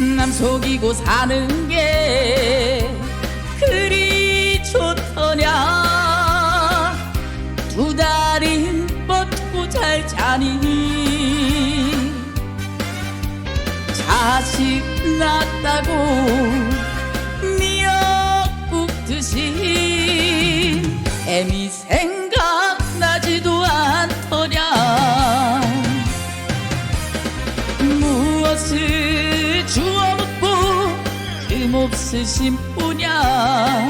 남 속이고 사는 게 그리 좋더냐? 두 달이 뻗고 잘 자니? 자식 낳았다고 없으신 뿐이야.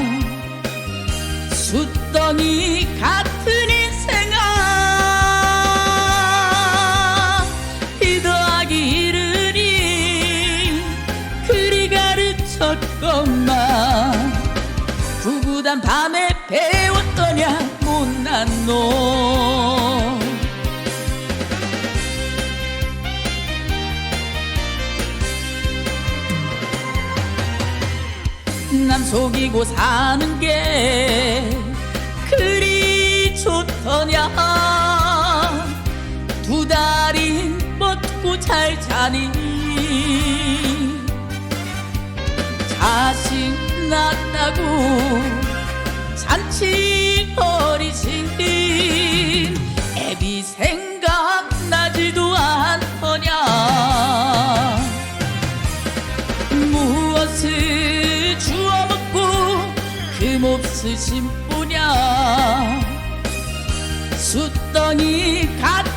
숫덩이 같은 인생아 이 더하기 이르니 그리 가르쳤건만 구구단 밤에 배웠더냐 못난 놈 남 속이고 사는 게 그리 좋더냐? 두 달이 뻗고 잘 자니? 자식 낳았다고 금없으신 뿐이야. 숫덩이 같은